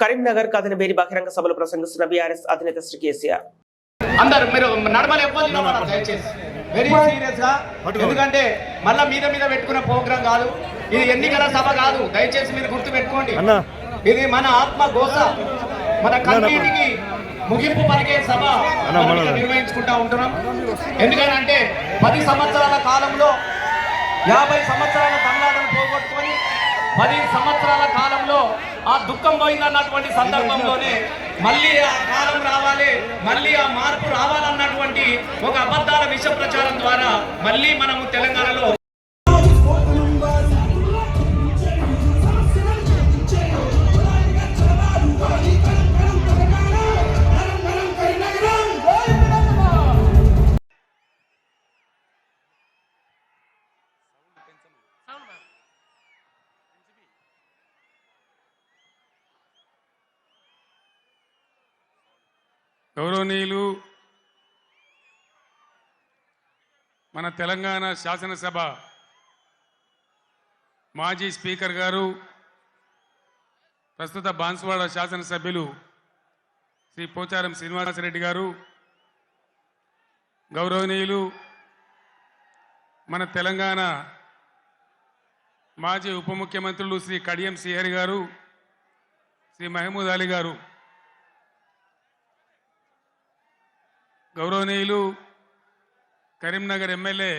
కరీంనగర్ కథనబేరి బహిరంగ సభలో ప్రసంగిస్తున్న బీఆర్ఎస్ అధినేత శ్రీ కేసీఆర్. అందరు మీరు నడమలు దయచేసి. వెరీ సీరియస్గా. ఎందుకంటే మళ్ళా మీద మీద పెట్టుకునే ప్రోగ్రాం కాదు. ఇది ఎన్నికల సభ కాదు. దయచేసి మీరు గుర్తు పెట్టుకోండి ఇది మన ఆత్మ గోస మన కన్నీటికి ముగింపు పలికే సభ నిర్వహించుకుంటా ఉంటున్నాం. ఎందుకంటే పది సంవత్సరాల కాలంలో యాభై సంవత్సరాల తమిళనాడును పోగొట్టుకొని పది సంవత్సరాల కాలంలో ఆ దుఃఖం పోయిందన్నటువంటి సందర్భంలోనే మళ్ళీ ఆ కాలం రావాలి మళ్ళీ ఆ మార్పు రావాలన్నటువంటి ఒక అబద్ధాల విష ప్రచారం ద్వారా మళ్ళీ మనము తెలంగాణలో గౌరవనీయులు మన తెలంగాణ శాసనసభ మాజీ స్పీకర్ గారు ప్రస్తుత బాన్సువాడ శాసనసభ్యులు శ్రీ పోచారం శ్రీనివాసరెడ్డి గారు గౌరవనీయులు మన తెలంగాణ మాజీ ఉప ముఖ్యమంత్రులు శ్రీ కడియం శ్రీహరి గారు శ్రీ మహమూద్ అలీ గారు. గౌరవనీయులు కరీంనగర్ ఎమ్మెల్యే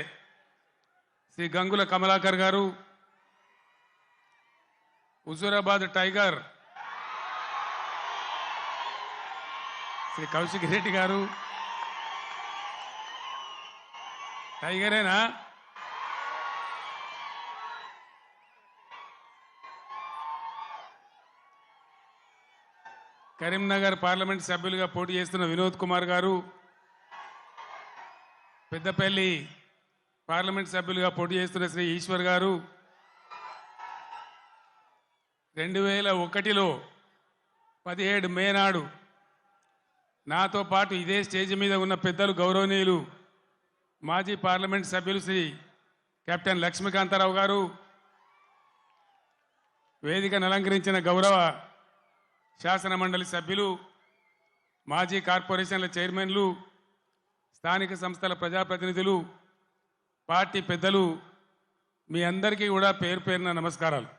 శ్రీ గంగుల కమలాకర్ గారు హుజూరాబాద్ టైగర్ శ్రీ కౌశిక్ రెడ్డి గారు. టైగరేనా? కరీంనగర్ పార్లమెంట్ సభ్యులుగా పోటీ చేస్తున్న వినోద్ కుమార్ గారు పెద్దపల్లి పార్లమెంట్ సభ్యులుగా పోటీ చేస్తున్న శ్రీ ఈశ్వర్ గారు రెండు వేల ఒకటిలో పదిహేడు మే నాడు నాతో పాటు ఇదే స్టేజ్ మీద ఉన్న పెద్దలు గౌరవనీయులు మాజీ పార్లమెంట్ సభ్యులు శ్రీ కెప్టెన్ లక్ష్మీకాంతారావు గారు వేదికను అలంకరించిన గౌరవ శాసన మండలి సభ్యులు మాజీ కార్పొరేషన్ల చైర్మన్లు స్థానిక సంస్థల ప్రజాప్రతినిధులు పార్టీ పెద్దలు మీ అందరికీ కూడా పేరు పేరున నమస్కారాలు.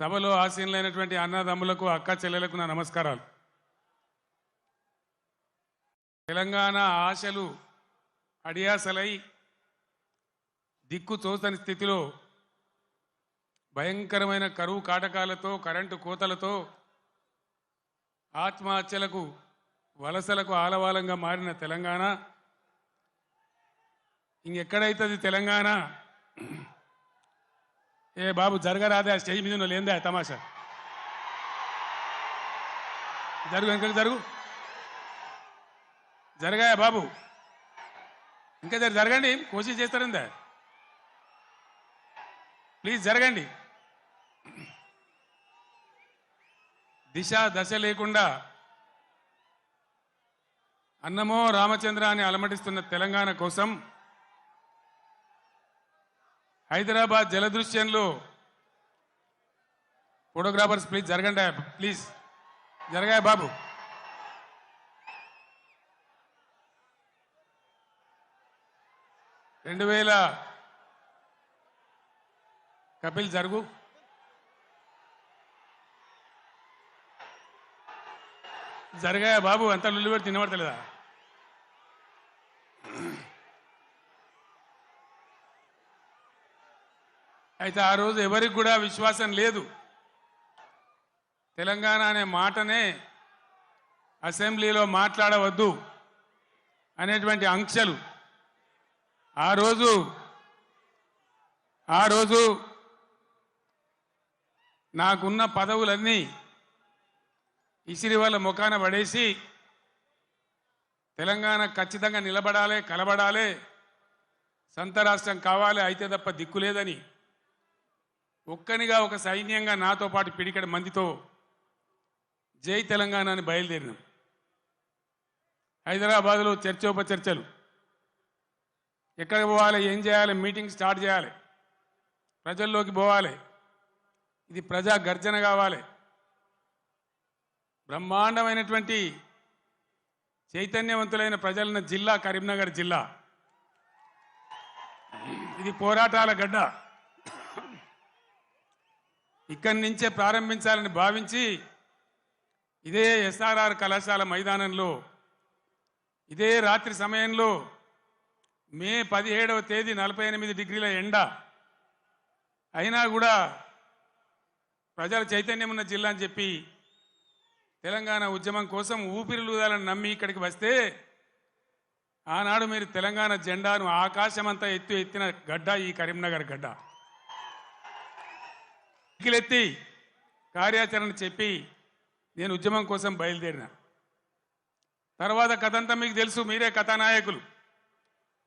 సభలో ఆసీనులైనటువంటి అన్నదమ్ములకు అక్క చెల్లెలకు నా నమస్కారాలు. తెలంగాణ ఆశలు అడియాసలై దిక్కు చూసని స్థితిలో భయంకరమైన కరువు కాటకాలతో కరెంటు కోతలతో ఆత్మహత్యలకు వలసలకు ఆలవాలంగా మారిన తెలంగాణ ఇంకెక్కడైతుంది తెలంగాణ? ఏ బాబు జరగరాదే ఆ స్టేజ్ మీద ఉన్న తమాషా? జరుగు ఇంకా జరుగు. జరగాయా బాబు? ఇంకా జర జరగండి కోషిష్ చేస్తారందా? ప్లీజ్ జరగండి. దిశ దశ లేకుండా అన్నమో రామచంద్ర అని అలమటిస్తున్న తెలంగాణ కోసం హైదరాబాద్ జలదృశ్యంలో ఫోటోగ్రాఫర్స్ ప్లీజ్ జరగండి ప్లీజ్. జరగాయ బాబు? రెండు వేల కపిల్ జరుగు. జరగాయ బాబు? అంత లుల్లు పెట్టి తినబడతలేదా? అయితే ఆ రోజు ఎవరికి కూడా విశ్వాసం లేదు. తెలంగాణ అనే మాటనే అసెంబ్లీలో మాట్లాడవద్దు అనేటువంటి అంక్షలు. ఆ రోజు ఆ రోజు నాకున్న పదవులన్నీ ఇసిరి వాళ్ళ ముఖాన పడేసి తెలంగాణ ఖచ్చితంగా నిలబడాలి కలబడాలి. సంత రాష్ట్రం కావాలి అయితే తప్ప దిక్కు లేదని. ఒక్కనిగా ఒక సైన్యంగా నాతో పాటు పిడికడ మందితో జై తెలంగాణ అని బయలుదేరినాం. హైదరాబాద్లో చర్చోపచర్చలు. ఎక్కడికి పోవాలి ఏం చేయాలి మీటింగ్ స్టార్ట్ చేయాలి. ప్రజల్లోకి పోవాలి. ఇది ప్రజా గర్జన కావాలి. బ్రహ్మాండమైనటువంటి చైతన్యవంతులైన ప్రజలను జిల్లా కరీంనగర్ జిల్లా. ఇది పోరాటాల గడ్డ. ఇక్కడి నుంచే ప్రారంభించాలని భావించి ఇదే ఎస్ఆర్ఆర్ కళాశాల మైదానంలో ఇదే రాత్రి సమయంలో మే పదిహేడవ తేదీ నలభై ఎనిమిది డిగ్రీల ఎండ. అయినా కూడా ప్రజల చైతన్యం ఉన్న జిల్లా అని చెప్పి తెలంగాణ ఉద్యమం కోసం ఊపిరిలూదాలని నమ్మి ఇక్కడికి వస్తే ఆనాడు మీరు తెలంగాణ జెండాను ఆకాశమంతా ఎత్తు ఎత్తిన గడ్డ ఈ కరీంనగర్ గడ్డ. ఇకిలెత్తి కార్యాచరణ చెప్పి నేను ఉద్యమం కోసం బయలుదేరిన. తర్వాత కథంతా మీకు తెలుసు మీరే కథానాయకులు.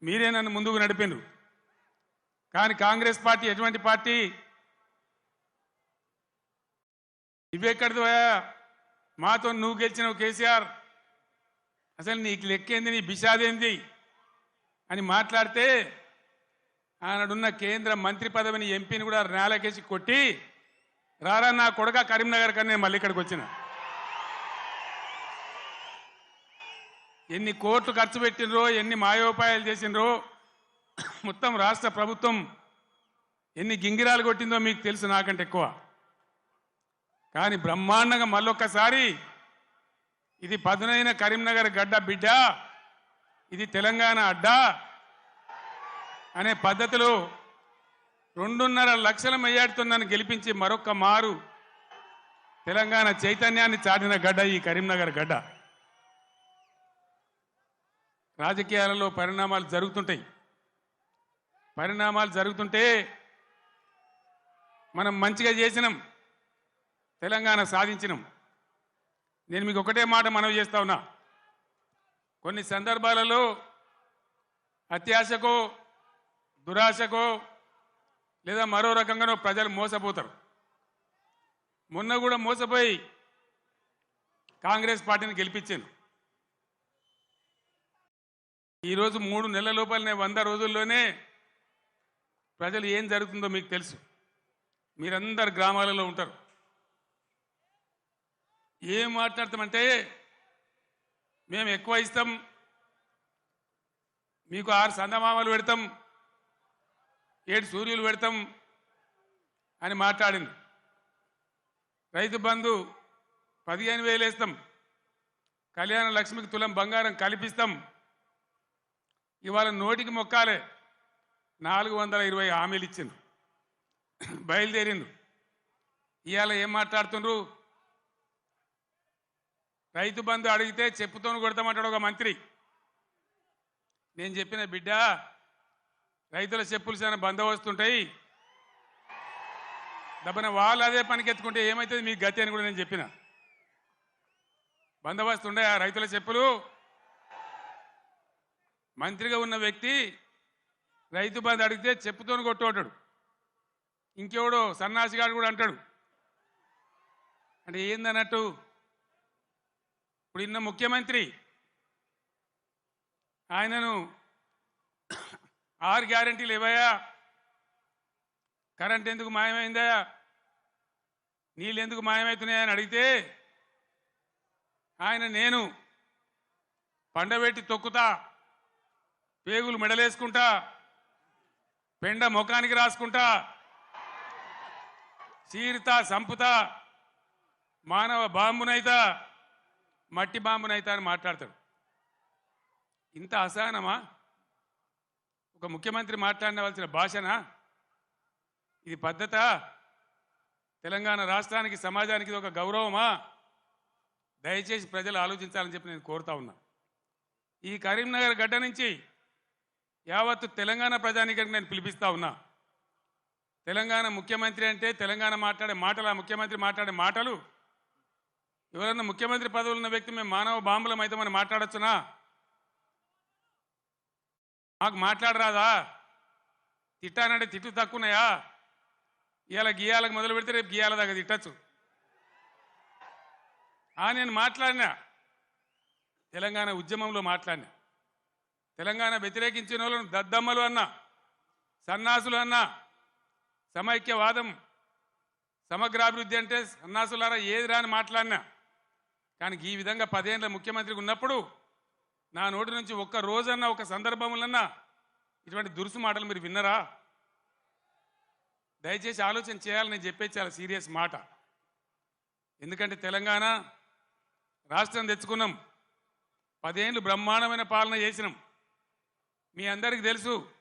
మీరే నన్ను ముందుకు నడిపిండ్రు కానీ కాంగ్రెస్ పార్టీ ఎటువంటి పార్టీ? ఇవెక్కడిది మాతో నువ్వు గెలిచినవు కేసీఆర్. అసలు నీకు లెక్కేంది నీ బిషాదేంది అని మాట్లాడితే ఆనాడున్న కేంద్ర మంత్రి పదవిని ఎంపీని కూడా నేలకేసి కొట్టి రారా నా కొడక కరీంనగర్ కన్నా నేను మళ్ళీ ఇక్కడికి వచ్చిన. ఎన్ని కోట్లు ఖర్చు పెట్టినరో ఎన్ని మాయోపాయాలు చేసినరో మొత్తం రాష్ట్ర ప్రభుత్వం ఎన్ని గింగిరాలు కొట్టిందో మీకు తెలుసు నాకంటే ఎక్కువ. కానీ బ్రహ్మాండంగా మళ్ళొక్కసారి ఇది పదునైన కరీంనగర్ గడ్డ బిడ్డ ఇది తెలంగాణ అడ్డా అనే పద్ధతిలో రెండున్నర లక్షల మెయ్యాడుతో నన్ను గెలిపించి మరొక్క మారు తెలంగాణ చైతన్యాన్ని చాటిన గడ్డ ఈ కరీంనగర్ గడ్డ. రాజకీయాలలో పరిణామాలు జరుగుతుంటాయి. పరిణామాలు జరుగుతుంటే మనం మంచిగా చేసినాం. తెలంగాణ సాధించినాం. నేను మీకు ఒకటే మాట మనవి చేస్తా ఉన్నా. కొన్ని సందర్భాలలో అత్యాశకో దురాశకో లేదా మరో రకంగానో ప్రజలు మోసపోతారు. మొన్న కూడా మోసపోయి కాంగ్రెస్ పార్టీని గెలిపించాను. ఈరోజు మూడు నెలల లోపలనే వంద రోజుల్లోనే ప్రజలు ఏం జరుగుతుందో మీకు తెలుసు. మీరందరు గ్రామాలలో ఉంటారు. ఏం మాట్లాడతామంటే మేము ఎక్కువ ఇస్తాం మీకు ఆరు సందమామలు పెడతాం ఏడు సూర్యులు పెడతాం అని మాట్లాడింది. రైతు బంధు పదిహేను వేలు వేస్తాం కళ్యాణ లక్ష్మికి తులం బంగారం కల్పిస్తాం ఇవాళ నోటికి మొక్కాలే నాలుగు వందల ఇరవై హామీలు ఇచ్చింది బయలుదేరిండు ఇవాళ ఏం మాట్లాడుతుండ్రు? రైతు బంధు అడిగితే చెప్పుతోను కొడతామంటాడు ఒక మంత్రి. నేను చెప్పిన బిడ్డ రైతుల చెప్పులు చాలా బందోబస్తుంటాయి. దబ్బన వాళ్ళు అదే పనికి ఎత్తుకుంటే ఏమవుతుంది మీ గతి అని కూడా నేను చెప్పిన. బందోబస్తు ఉండే ఆ రైతుల చెప్పులు? మంత్రిగా ఉన్న వ్యక్తి రైతు బంధు అడిగితే చెప్పుతోని కొట్టుకుంటాడు ఇంకెవడో సన్నాసిగాడు కూడా అంటాడు. అంటే ఏందన్నట్టు? ఇప్పుడు ఇన్న ముఖ్యమంత్రి ఆయనను ఆరు గ్యారంటీలు ఇవ్వయా? కరెంట్ ఎందుకు మాయమైందా? నీళ్ళు ఎందుకు మాయమవుతున్నాయని అడిగితే ఆయన నేను పండబెట్టి తొక్కుతా పేగులు మెడలేసుకుంటా పెండ ముఖానికి రాసుకుంటా చీరుతా సంపుతా మానవ బాంబునైతా మట్టి బాంబునైతా అని మాట్లాడతాడు. ఇంత అసహనమా? ఒక ముఖ్యమంత్రి మాట్లాడవలసిన భాషనా? ఇది పద్ధత? తెలంగాణ రాష్ట్రానికి సమాజానికి ఇది ఒక గౌరవమా? దయచేసి ప్రజలు ఆలోచించాలని చెప్పి నేను కోరుతా ఉన్నా. ఈ కరీంనగర్ గడ్డ నుంచి యావత్తు తెలంగాణ ప్రజానికానికి నేను పిలిపిస్తా ఉన్నా. తెలంగాణ ముఖ్యమంత్రి అంటే తెలంగాణ మాట్లాడే మాటలు ఆ ముఖ్యమంత్రి మాట్లాడే మాటలు ఎవరన్నా ముఖ్యమంత్రి పదవులు ఉన్న వ్యక్తి మేము మానవ బాంబులం అయితే మనం మాట్లాడచ్చునా? మాకు మాట్లాడరాదా? తిట్టానంటే తిట్టు తక్కువనాయా ఇవాళ గీయాలకు మొదలు పెడితే రేపు గీయాల దాకా తిట్టచ్చు. ఆ నేను మాట్లాడినా. తెలంగాణ ఉద్యమంలో మాట్లాడినా. తెలంగాణ వ్యతిరేకించిన వాళ్ళను దద్దమ్మలు అన్నా సన్నాసులు అన్నా సమైక్యవాదం సమగ్రాభివృద్ధి అంటే సన్నాసులారా ఏది రాని మాట్లాడినా. కానీ ఈ విధంగా పదేళ్ళ ముఖ్యమంత్రికి ఉన్నప్పుడు నా నోటి నుంచి ఒక్క రోజన్నా ఒక సందర్భంలోన్నా ఇటువంటి దురుసు మాటలు మీరు విన్నరా? దయచేసి ఆలోచన చేయాలని నేను చెప్పేది చాలా సీరియస్ మాట. ఎందుకంటే తెలంగాణ రాష్ట్రం తెచ్చుకున్నాం పదేళ్ళు బ్రహ్మాండమైన పాలన చేసినాం. మీ అందరికీ తెలుసు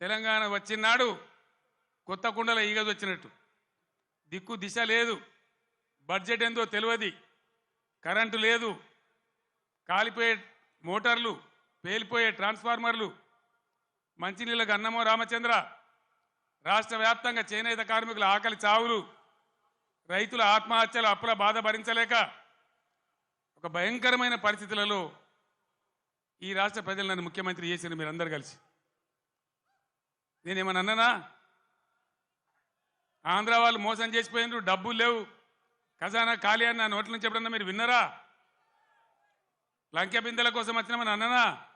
తెలంగాణ వచ్చినాడు కొత్త కుండల ఈగది వచ్చినట్టు. దిక్కు దిశ లేదు. బడ్జెట్ ఎంతో తెలియదు. కరెంటు లేదు. కాలిపోయే మోటార్లు పేలిపోయే ట్రాన్స్ఫార్మర్లు మంచినీళ్ళకు అన్నమో రామచంద్ర రాష్ట్ర వ్యాప్తంగా చేనేత కార్మికుల ఆకలి చావులు రైతుల ఆత్మహత్యలు అప్పుల బాధ భరించలేక ఒక భయంకరమైన పరిస్థితులలో ఈ రాష్ట్ర ప్రజలు నన్ను ముఖ్యమంత్రి చేసిన మీరందరూ కలిసి. నేనేమన్నా అన్ననా? ఆంధ్ర వాళ్ళు మోసం చేసిపోయినారు డబ్బులు లేవు. ఖజానా ఖాళీ అని నా నోట్ల నుంచి ఎప్పుడన్నా మీరు విన్నరా? లంకె బిందెల కోసం వచ్చినామని అన్ననా?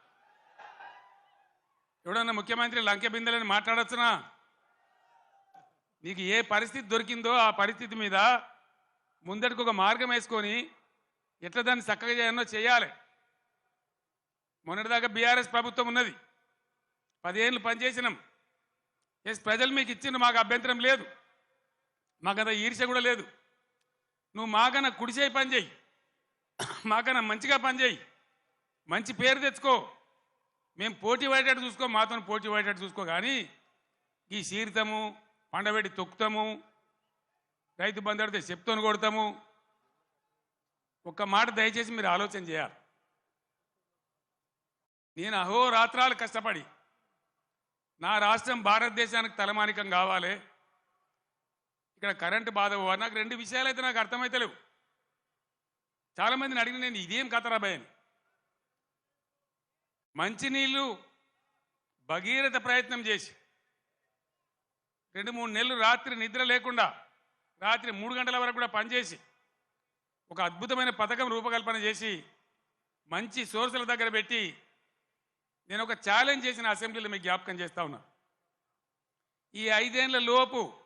ఎవడన్నా ముఖ్యమంత్రి లంకె బిందెలని మాట్లాడచ్చునా? నీకు ఏ పరిస్థితి దొరికిందో ఆ పరిస్థితి మీద ముందటికి ఒక మార్గం వేసుకొని ఎట్లా దాన్ని చక్కగా చేయాలో చేయాలి. మొన్నటిదాకా బీఆర్ఎస్ ప్రభుత్వం ఉన్నది. పదేళ్ళు పనిచేసినాం. ఎస్ ప్రజలు మీకు ఇచ్చిన మాకు అభ్యంతరం లేదు. మాకు అంత ఈర్ష్య కూడా లేదు. నువ్వు మాకన్నా కుడిచేయి పని చేయి. మాకన్నా మంచిగా పని చేయి. మంచి పేరు తెచ్చుకో. మేము పోటీ పడేటట్టు చూసుకో మాతో పోటీ పడేటట్టు చూసుకో. కానీ ఈ సీరితము పండబెట్టి తొక్కుతాము రైతు బంధు అడితే చెప్తోని కొడతాము. ఒక్క మాట దయచేసి మీరు ఆలోచన చేయాలి. నేను అహోరాత్రాలు కష్టపడి నా రాష్ట్రం భారతదేశానికి తలమానికం కావాలి. ఇక్కడ కరెంటు బాధ నాకు రెండు విషయాలు అయితే నాకు అర్థమైతలేవు. చాలా మందిని అడిగిన నేను ఇదేం కథరా అని. మంచినీళ్ళు భగీరథ ప్రయత్నం చేసి రెండు మూడు నెలలు రాత్రి నిద్ర లేకుండా రాత్రి మూడు గంటల వరకు కూడా పనిచేసి ఒక అద్భుతమైన పథకం రూపకల్పన చేసి మంచి సోర్సుల దగ్గర పెట్టి నేను ఒక ఛాలెంజ్ చేసిన అసెంబ్లీలో మీకు జ్ఞాపకం చేస్తా ఉన్నా. ఈ ఐదేళ్ళ లోపు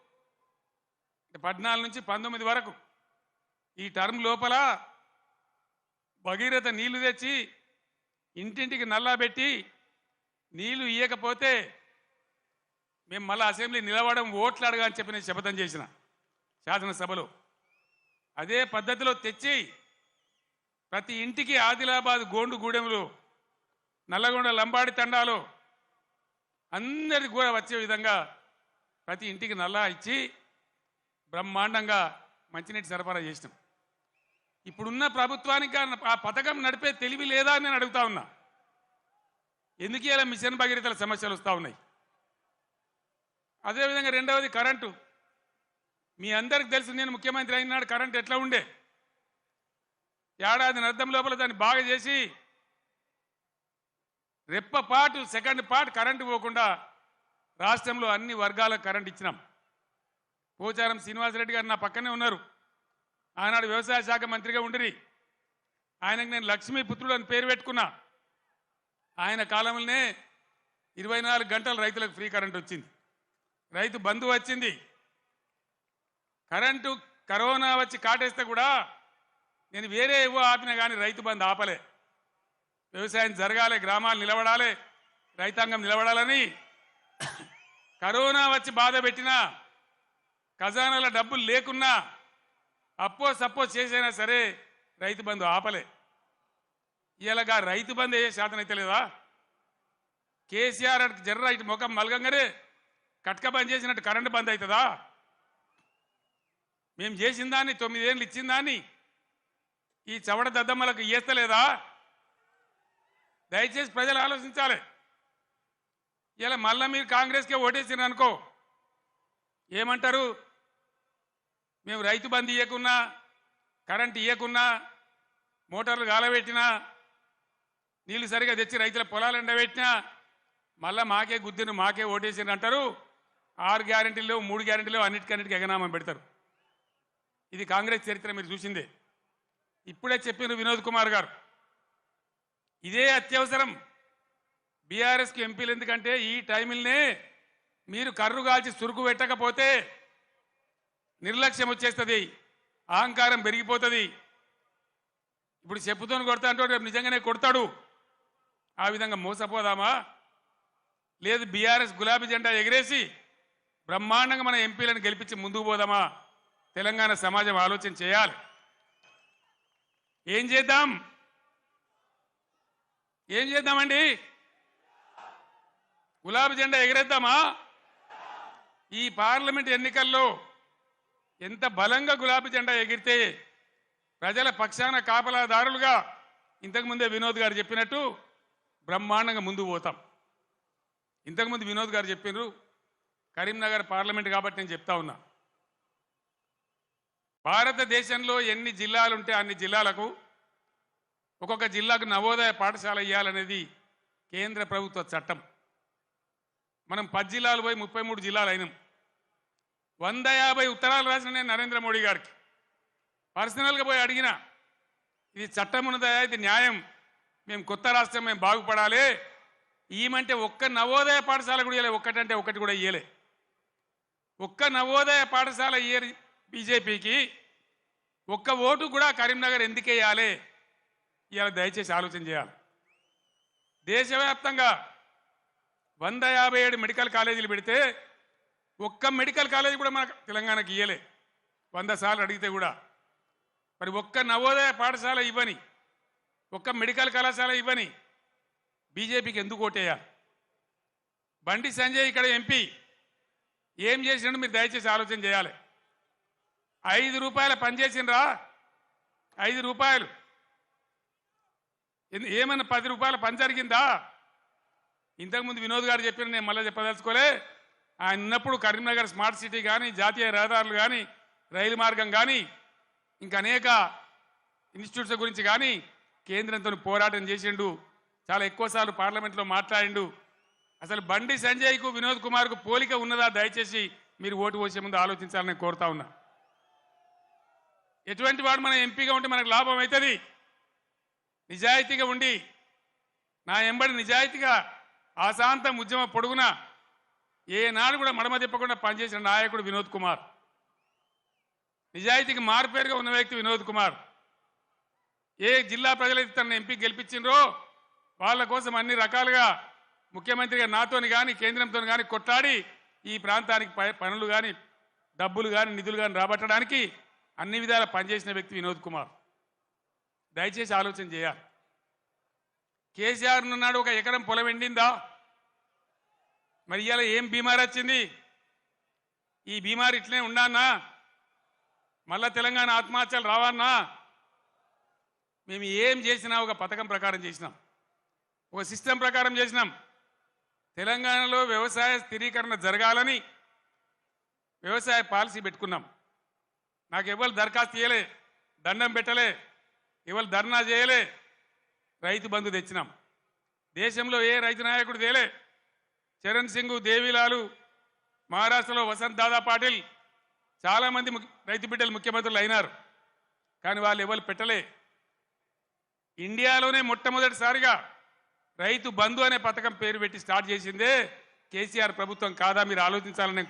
పద్నాలుగు నుంచి పంతొమ్మిది వరకు ఈ టర్మ్ లోపల భగీరథ నీళ్ళు తెచ్చి ఇంటింటికి నల్లా పెట్టి నీళ్ళు ఇయ్యకపోతే మేము మళ్ళీ అసెంబ్లీ నిలవడం ఓట్లు అడగా అని చెప్పి నేను శపథం చేసిన శాసనసభలో. అదే పద్ధతిలో తెచ్చి ప్రతి ఇంటికి ఆదిలాబాద్ గోండు గూడెంలో నల్లగొండ లంబాడి తండాలో అందరికి కూడా వచ్చే విధంగా ప్రతి ఇంటికి నల్లా ఇచ్చి బ్రహ్మాండంగా మంచినీటి సరఫరా చేసినాం. ఇప్పుడున్న ప్రభుత్వానికి ఆ- పథకం నడిపే తెలివి లేదా అని నేను అడుగుతా ఉన్నా. ఎందుకు ఇలా మిషన్ భగీరథల సమస్యలు వస్తూ ఉన్నాయి? అదేవిధంగా రెండవది కరెంటు. మీ అందరికి తెలుసు నేను ముఖ్యమంత్రి అయినాడు కరెంట్ ఎట్లా ఉండే? ఏడాది అర్థం లోపల దాన్ని బాగా చేసి రెప్ప పాటు సెకండ్ పార్ట్ కరెంటు పోకుండా రాష్ట్రంలో అన్ని వర్గాలకు కరెంట్ ఇచ్చినాం. పోచారం శ్రీనివాసరెడ్డి గారు నా పక్కనే ఉన్నారు. ఆనాడు వ్యవసాయ శాఖ మంత్రిగా ఉండిరి. ఆయనకు నేను లక్ష్మీపుత్రుడు అని పేరు పెట్టుకున్నా. ఆయన కాలంలోనే ఇరవై నాలుగు గంటలు రైతులకు ఫ్రీ కరెంట్ వచ్చింది. రైతు బంధు వచ్చింది. కరెంటు కరోనా వచ్చి కాటేస్తే కూడా నేను వేరే ఏవో ఆపినా కానీ రైతు బంధు ఆపలే. వ్యవసాయం జరగాలి గ్రామాలు నిలబడాలి రైతాంగం నిలబడాలని కరోనా వచ్చి బాధ పెట్టినా ఖజానాల డబ్బులు లేకున్నా అప్పో సపోజ్ చేసైనా సరే రైతు బంధు ఆపలే. ఇలాగా రైతు బంధు ఏ శాతం అయితే లేదా? కేసీఆర్ అటు జర్ర ఇటు ముఖం మలగంగానే కట్క బంద్ చేసినట్టు కరెంటు బంద్ అవుతుందా మేము చేసిన దాన్ని తొమ్మిదేళ్ళు ఇచ్చిన దాన్ని ఈ చవడ దద్దమ్మలకు ఇస్తలేదా దయచేసి ప్రజలు ఆలోచించాలి. ఇలా మళ్ళీ మీరు కాంగ్రెస్కే ఓటేసిన అనుకో. ఏమంటారు? మేము రైతు బంద్ ఇవ్వకున్నా కరెంట్ ఇవ్వకున్నా మోటార్లు గాలబెట్టినా నీళ్ళు సరిగా తెచ్చి రైతుల పొలాలు ఎండబెట్టినా మళ్ళా మాకే గుద్దిన మాకే ఓటేసిండ్రు అంటారు. ఆరు గ్యారెంటీలు మూడు గ్యారెంటీలు అన్నిటికన్నిటికీ ఎగనామం పెడతారు. ఇది కాంగ్రెస్ చరిత్ర మీరు చూసిందే. ఇప్పుడే చెప్పిన వినోద్ కుమార్ గారు. ఇదే అత్యవసరం. బీఆర్ఎస్కి ఎంపీలు ఎందుకంటే ఈ టైంలోనే మీరు కర్రు కాల్చి సురుకు పెట్టకపోతే నిర్లక్ష్యం వచ్చేస్తుంది. అహంకారం పెరిగిపోతుంది. ఇప్పుడు చెప్పుతోని కొడతా అంటే రేపు నిజంగానే కొడతాడు. ఆ విధంగా మోసపోదామా? లేదు బీఆర్ఎస్ గులాబీ జెండా ఎగిరేసి బ్రహ్మాండంగా మన ఎంపీలను గెలిపించి ముందుకు పోదామా? తెలంగాణ సమాజం ఆలోచన చేయాలి. ఏం చేద్దాం? ఏం చేద్దామండి? గులాబీ జెండా ఎగరేద్దామా? ఈ పార్లమెంట్ ఎన్నికల్లో ఎంత బలంగా గులాబీ జెండా ఎగిరితే ప్రజల పక్షాన కాపలాదారులుగా ఇంతకుముందే వినోద్ గారు చెప్పినట్టు బ్రహ్మాండంగా ముందుకు పోతాం. ఇంతకుముందు వినోద్ గారు చెప్పినారు కరీంనగర్ పార్లమెంట్ కాబట్టి నేను చెప్తా ఉన్నా. భారతదేశంలో ఎన్ని జిల్లాలు ఉంటే అన్ని జిల్లాలకు ఒక్కొక్క జిల్లాకు నవోదయ పాఠశాల ఇవ్వాలనేది కేంద్ర ప్రభుత్వ చట్టం. మనం పది జిల్లాలు పోయి ముప్పై మూడు జిల్లాలు అయినాం. వంద యాభై ఉత్తరాలు రాసిన నేను నరేంద్ర మోడీ గారికి. పర్సనల్గా పోయి అడిగిన ఇది చట్టం ఉన్నదయా ఇది న్యాయం మేము కొత్త రాష్ట్రం మేము బాగుపడాలి. ఈమంటే ఒక్క నవోదయ పాఠశాల కూడా ఇవ్వలే ఒక్కటంటే ఒకటి కూడా ఇయ్యలే. ఒక్క నవోదయ పాఠశాల ఇయర్ బీజేపీకి ఒక్క ఓటు కూడా కరీంనగర్ ఎందుకేయాలి ఇవాళ దయచేసి ఆలోచన చేయాలి. దేశవ్యాప్తంగా వంద యాభై ఏడు మెడికల్ కాలేజీలు పెడితే ఒక్క మెడికల్ కాలేజీ కూడా మన తెలంగాణకి ఇయ్యలే. వంద సార్లు అడిగితే కూడా. మరి ఒక్క నవోదయ పాఠశాల ఇవ్వని ఒక్క మెడికల్ కళాశాల ఇవ్వని బీజేపీకి ఎందుకు ఓటేయాలి? బండి సంజయ్ ఇక్కడ ఎంపీ ఏం చేసినట్టు మీరు దయచేసి ఆలోచన చేయాలి. ఐదు రూపాయల పని చేసిండ్రా? ఐదు రూపాయలు. ఏమన్నా పది రూపాయల పని జరిగిందా? ఇంతకుముందు వినోద్ గారు చెప్పిన నేను మళ్ళీ చెప్పదలుచుకోలే. ఆయన ఉన్నప్పుడు కరీంనగర్ స్మార్ట్ సిటీ కానీ జాతీయ రహదారులు కానీ రైలు మార్గం కానీ ఇంకా అనేక ఇన్స్టిట్యూట్స్ గురించి కానీ కేంద్రంతో పోరాటం చేసిండు. చాలా ఎక్కువసార్లు పార్లమెంట్లో మాట్లాడిండు. అసలు బండి సంజయ్కు వినోద్ కుమార్కు పోలిక ఉన్నదా? దయచేసి మీరు ఓటు పోసే ముందు ఆలోచించాలని కోరుతా ఉన్నా. ఎటువంటి వాడు మన ఎంపీగా ఉంటే మనకు లాభం అవుతుంది నిజాయితీగా ఉండి నా ఎంబడి నిజాయితీగా ఆశాంతం ఉద్యమ పొడుగునా ఏనాడు కూడా మడమ తిప్పకుండా పనిచేసిన నాయకుడు వినోద్ కుమార్. నిజాయితీకి మారుపేరుగా ఉన్న వ్యక్తి వినోద్ కుమార్. ఏ జిల్లా ప్రజలైతే తన ఎంపీ గెలిపించిండ్రో వాళ్ళ కోసం అన్ని రకాలుగా ముఖ్యమంత్రిగా నాతోని కానీ కేంద్రంతో కానీ కొట్లాడి ఈ ప్రాంతానికి పనులు కానీ డబ్బులు కానీ నిధులు కానీ రాబట్టడానికి అన్ని విధాలా పనిచేసిన వ్యక్తి వినోద్ కుమార్. దయచేసి ఆలోచన చేయాలి. కేసీఆర్ ఉన్నాడు ఒక ఎకరం పొలం ఎండిందా? మరి ఇవాళ ఏం బీమార్ వచ్చింది? ఈ బీమార్ ఇట్లనే ఉండానా మళ్ళా తెలంగాణ ఆత్మహత్యలు రావన్నా? మేము ఏం చేసినా ఒక పథకం ప్రకారం చేసినాం. ఒక సిస్టమ్ ప్రకారం చేసినాం. తెలంగాణలో వ్యవసాయ స్థిరీకరణ జరగాలని వ్యవసాయ పాలసీ పెట్టుకున్నాం. నాకు ఎవరు దరఖాస్తు చేయలే దండం పెట్టలే ఎవరు ధర్నా చేయలే రైతు బంధు తెచ్చినాం. దేశంలో ఏ రైతు నాయకుడు తేలే చరణ్ సింగ్ దేవిలాలు మహారాష్ట్రలో వసంత్ దాదా పాటిల్ చాలామంది రైతు బిడ్డలు ముఖ్యమంత్రులు అయినారు. కానీ వాళ్ళు ఎవరు పెట్టలే. ఇండియాలోనే మొట్టమొదటిసారిగా రైతు బంధు అనే పథకం పేరు పెట్టి స్టార్ట్ చేసిందే కేసీఆర్ ప్రభుత్వం కాదా మీరు ఆలోచించాలని